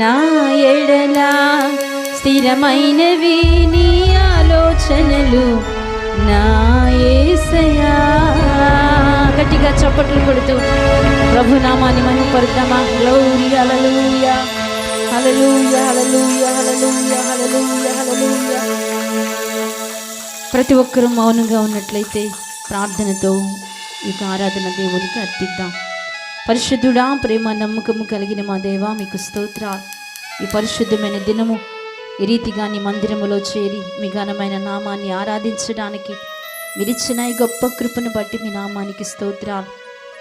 నా ఎడలా స్థిరమైనవి నీ ఆలోచనలు నా ఏసయా. గట్టిగా చప్పట్లు కొడుతూ ప్రభునామాన్ని మహిమపరుద్దామా? గ్లౌరి హల్లెలూయా హల్లెలూయా హల్లెలూయా హల్లెలూయా హల్లెలూయా హల్లెలూయా ప్రతి ఒక్కరూ మౌనంగా ఉన్నట్లయితే ప్రార్థనతో ఈ ఆరాధన దేవునికి అర్పిద్దాం. పరిశుద్ధుడా ప్రేమ నమ్మకము కలిగిన మా దేవా మీకు స్తోత్ర ఈ పరిశుద్ధమైన దినము ఈ రీతిగా నీ మందిరములో చేరి మీ ఘనమైన నామాన్ని ఆరాధించడానికి మీరిచ్చిన ఈ గొప్ప కృపను బట్టి మీ నామానికి స్తోత్రాలు.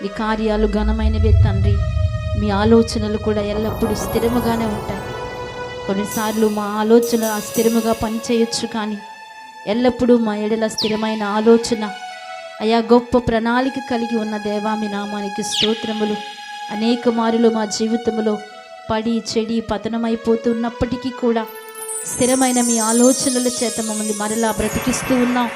మీ కార్యాలు ఘనమైనవే తండ్రి. మీ ఆలోచనలు కూడా ఎల్లప్పుడూ స్థిరముగానే ఉంటాయి. కొన్నిసార్లు మా ఆలోచన స్థిరముగా పనిచేయొచ్చు కానీ ఎల్లప్పుడూ మా ఎడల స్థిరమైన ఆలోచన అయా గొప్ప ప్రణాళిక కలిగి ఉన్న దేవా మీ నామానికి స్తోత్రములు. అనేక మారులు మా జీవితంలో పడి చెడి పతనమైపోతున్నప్పటికీ కూడా స్థిరమైన మీ ఆలోచనల చేత మమ్మల్ని మరలా బ్రతికిస్తూ ఉన్నాం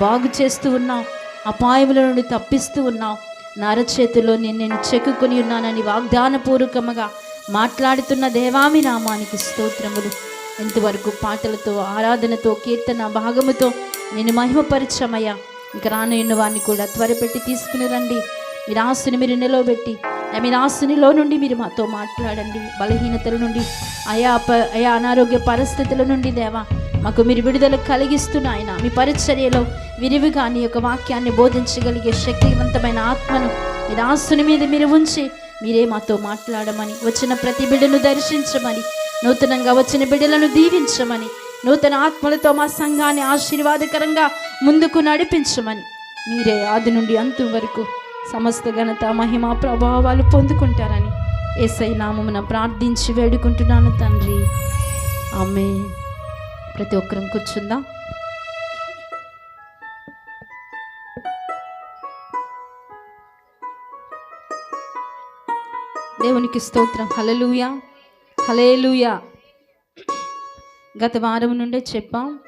బాగు చేస్తూ ఉన్నాం అపాయముల నుండి తప్పిస్తూ ఉన్నాం. నరచేతిలో నేను నేను చెక్కుకొని ఉన్నానని వాగ్దానపూర్వకముగా మాట్లాడుతున్న దేవామి నామానికి స్తోత్రములు. ఇంతవరకు పాటలతో ఆరాధనతో కీర్తన భాగముతో నేను మహిమపరిచమయ్యా. ఇంక రానున్న వారిని కూడా త్వరపెట్టి తీసుకుని రండి. మీరు ఆస్తుని మీరు నిలవబెట్టి ఆ మీ ఆస్తునిలో నుండి మీరు మాతో మాట్లాడండి. బలహీనతల నుండి అయా ప అయా అనారోగ్య పరిస్థితుల నుండి దేవా మాకు మీరు విడుదల కలిగిస్తున్న ఆయన మీ పరిచర్యలో విరివిగా నీ యొక్క వాక్యాన్ని బోధించగలిగే శక్తివంతమైన ఆత్మను మీరు ఆస్తుని మీద మీరు ఉంచి మీరే మాతో మాట్లాడమని వచ్చిన ప్రతి బిడ్డను దర్శించమని నూతనంగా వచ్చిన బిడ్డలను దీవించమని నూతన ఆత్మలతో మా సంఘాన్ని ఆశీర్వాదకరంగా ముందుకు నడిపించమని. మీరే ఆది నుండి అంతం వరకు సమస్త ఘనత మహిమ ప్రభావాలు పొందుకుంటారని ఏసై నామమున ప్రార్థించి వేడుకుంటున్నాను తండ్రి. ఆమె ప్రతి ఒక్కరం కూర్చుందాం? దేవునికి స్తోత్రం. హలలుయా హలేలుయా గత వారం నుండే చెప్పాం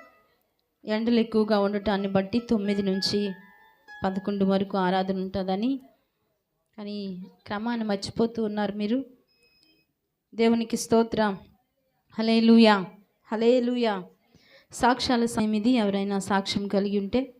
ఎండలు ఎక్కువగా ఉండటాన్ని బట్టి తొమ్మిది నుంచి పదకొండు వరకు ఆరాధన ఉంటుందని. కానీ క్రమాన్ని మర్చిపోతూ ఉన్నారు మీరు. దేవునికి స్తోత్రం. హలేలుయా హలేలుయా సాక్ష్యాల సమయం ఇది ఎవరైనా సాక్ష్యం కలిగి ఉంటే